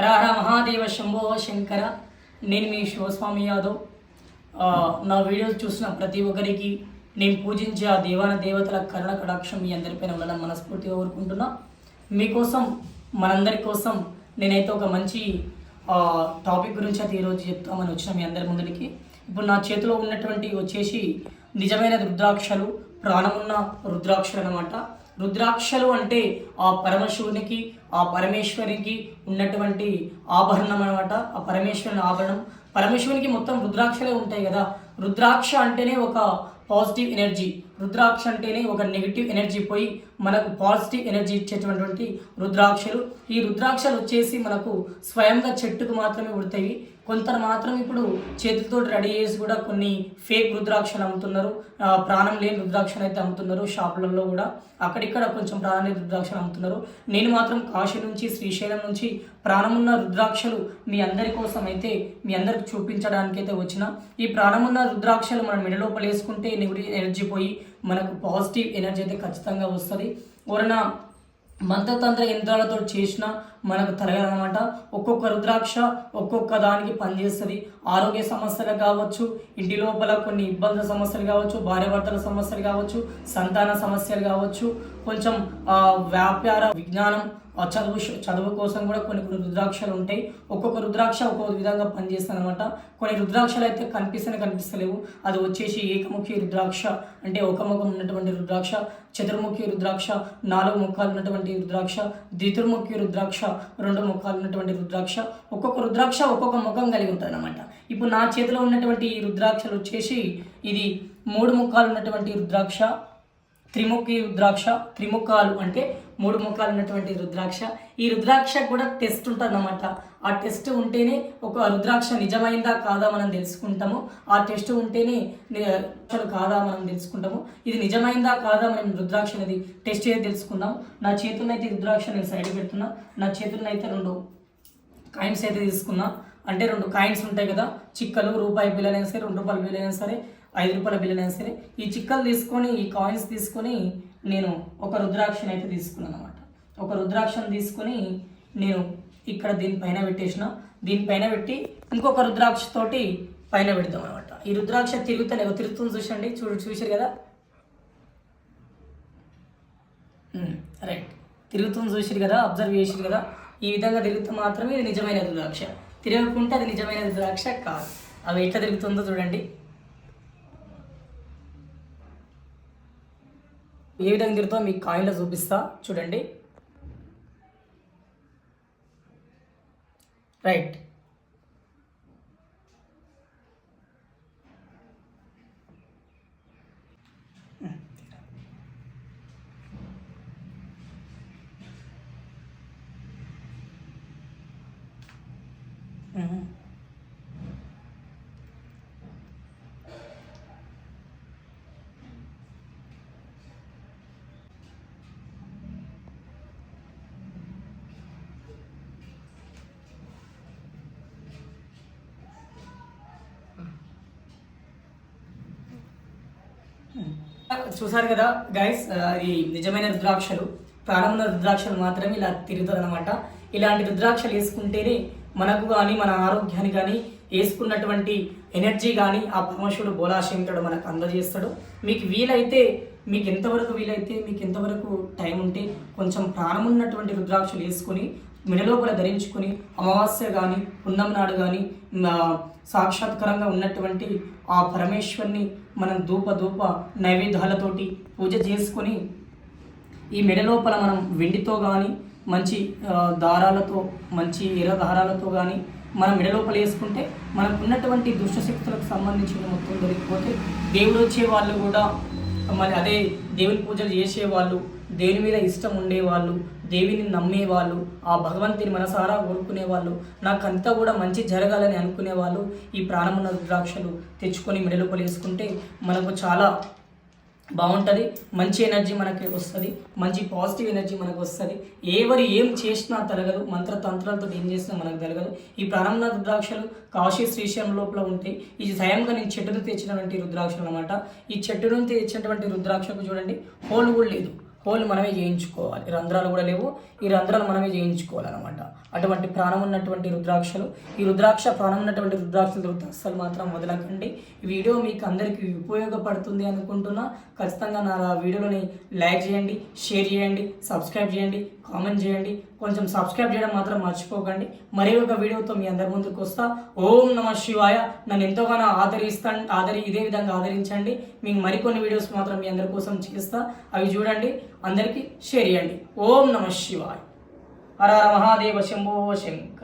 హరహర మహాదేవ శంభో శంకర నేను మీ శివస్వామి యాదవ్. నా వీడియోస్ చూసిన ప్రతి ఒక్కరికి నేను పూజించే ఆ దేవాన దేవతల కరుణ కటాక్షం మీ అందరిపైన ఉండాలని మనస్ఫూర్తిగా కోరుకుంటున్నా. మీకోసం మనందరి కోసం నేనైతే ఒక మంచి టాపిక్ గురించి అయితే ఈరోజు చెప్తామని వచ్చిన మీ అందరి ముందరికి ఇప్పుడు నా చేతిలో ఉన్నటువంటి వచ్చేసి నిజమైన రుద్రాక్షలు ప్రాణమున్న రుద్రాక్షలు అనమాట రుద్రాక్షలు అంటే ఆ పరమశివునికి ఆ పరమేశ్వరికి ఉన్నటువంటి ఆభరణం అనమాట ఆ పరమేశ్వరుని ఆభరణం. పరమేశ్వరునికి మొత్తం రుద్రాక్షలే ఉంటాయి కదా. రుద్రాక్ష అంటేనే ఒక పాజిటివ్ ఎనర్జీ. రుద్రాక్ష అంటేనే ఒక నెగిటివ్ ఎనర్జీ పోయి మనకు పాజిటివ్ ఎనర్జీ ఇచ్చేటటువంటి రుద్రాక్షలు. ఈ రుద్రాక్షలు వచ్చేసి మనకు స్వయంగా చెట్టుకు మాత్రమే ఉడతాయి కొందరు మాత్రం ఇప్పుడు చేతులతో రెడీ చేసి కూడా కొన్ని ఫేక్ రుద్రాక్షలు అమ్ముతున్నారు. ప్రాణం లేని రుద్రాక్షలు అయితే అమ్ముతున్నారు షాపులలో కూడా. అక్కడిక్కడ కొంచెం ప్రాణం లేని రుద్రాక్షలు అమ్ముతున్నారు. నేను మాత్రం కాశీ నుంచి శ్రీశైలం నుంచి ప్రాణమున్న రుద్రాక్షలు మీ అందరి కోసం అయితే మీ అందరికి చూపించడానికి అయితే వచ్చిన. ఈ ప్రాణమున్న రుద్రాక్షలు మనం మెడలోపల వేసుకుంటే ఎనర్జీ పోయి మనకు పాజిటివ్ ఎనర్జీ అయితే ఖచ్చితంగా వస్తుంది. ఎవరైనా మంత్రతంత్ర యంత్రాలతో చేసిన మనకు తరగదనమాట ఒక్కొక్క రుద్రాక్ష ఒక్కొక్క దానికి పనిచేస్తుంది. ఆరోగ్య సమస్యలు కావచ్చు ఇంటి లోపల కొన్ని ఇబ్బందుల సమస్యలు కావచ్చు భార్యాభర్తల సమస్యలు కావచ్చు సంతాన సమస్యలు కావచ్చు కొంచెం వ్యాపార విజ్ఞానం చదువు చదువు కోసం కూడా కొన్ని కొన్ని రుద్రాక్షలు ఉంటాయి. ఒక్కొక్క రుద్రాక్ష ఒక్కొక్క విధంగా పనిచేస్తుంది అనమాట కొన్ని రుద్రాక్షలు అయితే కనిపిస్తూనే కనిపిస్తలేవు. అది వచ్చేసి ఏకముఖి రుద్రాక్ష అంటే ఒక ముఖం ఉన్నటువంటి రుద్రాక్ష చతుర్ముఖి రుద్రాక్ష నాలుగు ముఖాలు ఉన్నటువంటి రుద్రాక్ష ద్వితుర్ముఖి రుద్రాక్ష రెండు ముఖాలు ఉన్నటువంటి రుద్రాక్ష. ఒక్కొక్క రుద్రాక్ష ఒక్కొక్క ముఖం కలిగి ఉంటుంది అనమాట ఇప్పుడు నా చేతిలో ఉన్నటువంటి ఈ రుద్రాక్షలు వచ్చేసి ఇది మూడు ముఖాలు ఉన్నటువంటి రుద్రాక్ష త్రిముఖి రుద్రాక్ష త్రిముఖాలు అంటే మూడు ముఖాలు ఉన్నటువంటి రుద్రాక్ష. ఈ రుద్రాక్ష కూడా టెస్ట్ ఉంటుందన్నమాట. ఆ టెస్ట్ ఉంటేనే ఒక రుద్రాక్ష నిజమైందా కాదా మనం తెలుసుకుంటాము. ఆ టెస్ట్ ఉంటేనే అసలు కాదా మనం తెలుసుకుంటాము. ఇది నిజమైందా కాదా మనం రుద్రాక్ష అనేది టెస్ట్ చేసి తెలుసుకుందాం. నా చేతుల్లో అయితే రుద్రాక్ష నేను సైడ్ పెడుతున్నా. నా చేతుల్లో అయితే రెండు కాయిన్స్ అయితే తీసుకున్నా. అంటే రెండు కాయిన్స్ ఉంటాయి కదా చిక్కలు రూపాయి బిల్లైనా సరే రెండు రూపాయల బిల్లైనా సరే ఐదు రూపాయల బిల్లు సరే ఈ చిక్కలు తీసుకొని ఈ కాయిన్స్ తీసుకొని నేను ఒక రుద్రాక్షని అయితే తీసుకున్నాను అనమాట ఒక రుద్రాక్షను తీసుకొని నేను ఇక్కడ దీనిపైన పెట్టేసిన. దీనిపైన పెట్టి ఇంకొక రుద్రాక్ష తోటి పైన పెడతాం అనమాట ఈ రుద్రాక్ష తిరుగుతలే తిరుగుతుంది చూసండి చూడు చూసారు కదా? రైట్ తిరుగుతుంది చూసారు కదా అబ్జర్వ్ చేసారు కదా? ఈ విధంగా తిరుగుతూ మాత్రమే ఇది నిజమైన రుద్రాక్ష. తిరగకుంటే అది నిజమైన రుద్రాక్ష కాదు. అవి ఎట్లా తిరుగుతుందో చూడండి. ఏ విధంగా తిరుగుతుందో మీకు కాయిన్లో చూపిస్తా. చూడండి. రైట్. చూసారు కదా గైస్ ఈ నిజమైన రుద్రాక్షలు ప్రారంభ రుద్రాక్షలు మాత్రమే ఇలా తిరుగుతుంది అనమాట ఇలాంటి రుద్రాక్షలు వేసుకుంటేనే మనకు కానీ మన ఆరోగ్యాన్ని కానీ వేసుకున్నటువంటి ఎనర్జీ కానీ ఆ పరమశివుడు బోలాశంకరుడు మనకు అందజేస్తాడు. మీకు వీలైతే మీకు ఎంతవరకు వీలైతే మీకు ఎంతవరకు టైం ఉంటే కొంచెం ప్రాణం ఉన్నటువంటి రుద్రాక్షలు వేసుకొని మెడలోపల ధరించుకొని అమావాస్య కానీ పున్నం నాడు కానీ సాక్షాత్కరంగా ఉన్నటువంటి ఆ పరమేశ్వరిని మనం ధూప ధూప నైవేద్యాలతోటి పూజ చేసుకొని ఈ మెడ లోపల మనం వెండితో కానీ మంచి దారాలతో మంచి ఎర్ర దారాలతో కానీ మనం మెడ లోపల వేసుకుంటే మనకు ఉన్నటువంటి దుష్టశక్తులకు సంబంధించిన మొత్తం దొరికిపోతే దేవుడు వచ్చే వాళ్ళు కూడా మరి అదే దేవుని పూజలు చేసేవాళ్ళు దేని మీద ఇష్టం ఉండేవాళ్ళు దేవిని నమ్మేవాళ్ళు ఆ భగవంతుని మనసారా కోరుకునే వాళ్ళు నాకంతా కూడా మంచి జరగాలని అనుకునే వాళ్ళు ఈ ప్రాణమున్న రుద్రాక్షలు తెచ్చుకొని మెడలో వేసుకుంటే మనకు చాలా బాగుంటుంది మంచి ఎనర్జీ మనకి వస్తుంది మంచి పాజిటివ్ ఎనర్జీ మనకు వస్తుంది. ఎవరు ఏం చేసినా తరగదు మంత్రతంత్రాలతో ఏం చేసినా మనకు తరగదు ఈ ప్రారంభ రుద్రాక్షలు కాశీ శ్రీశైలం లోపల ఉంటాయి. ఇది స్వయంగా నేను చెట్టును తెచ్చినటువంటి రుద్రాక్షలు అనమాట ఈ చెట్టు నుంచి తెచ్చినటువంటి రుద్రాక్షకు చూడండి హోల్ కూడా లేదు. హోల్ మనమే చేయించుకోవాలి రంధ్రాలు కూడా లేవు. ఈ రంధ్రాలు మనమే చేయించుకోవాలన్నమాట అటువంటి ప్రాణం ఉన్నటువంటి రుద్రాక్షలు ఈ రుద్రాక్ష ప్రాణం ఉన్నటువంటి రుద్రాక్షలు రుద్రాక్షలు మాత్రం వదలకండి. ఈ వీడియో మీకు అందరికీ ఉపయోగపడుతుంది అనుకుంటున్నా. ఖచ్చితంగా నా వీడియోని లైక్ చేయండి షేర్ చేయండి సబ్స్క్రైబ్ చేయండి. కామెంట్ చేయండి. కొంచెం సబ్స్క్రైబ్ చేయడం మాత్రం మర్చిపోకండి. మరి ఒక వీడియోతో మీ అందరి ముందుకు వస్తా. ఓం నమ శివాయ. నన్ను ఎంతోగానో ఆదరిస్తా ఆదరి ఇదే విధంగా ఆదరించండి. మీకు మరికొన్ని వీడియోస్ మాత్రం మీ అందరి కోసం చేస్తా. అవి చూడండి. అందరికీ షేర్ చేయండి. ఓం నమ శివాయ. హర మహాదేవ శంభో శంకర.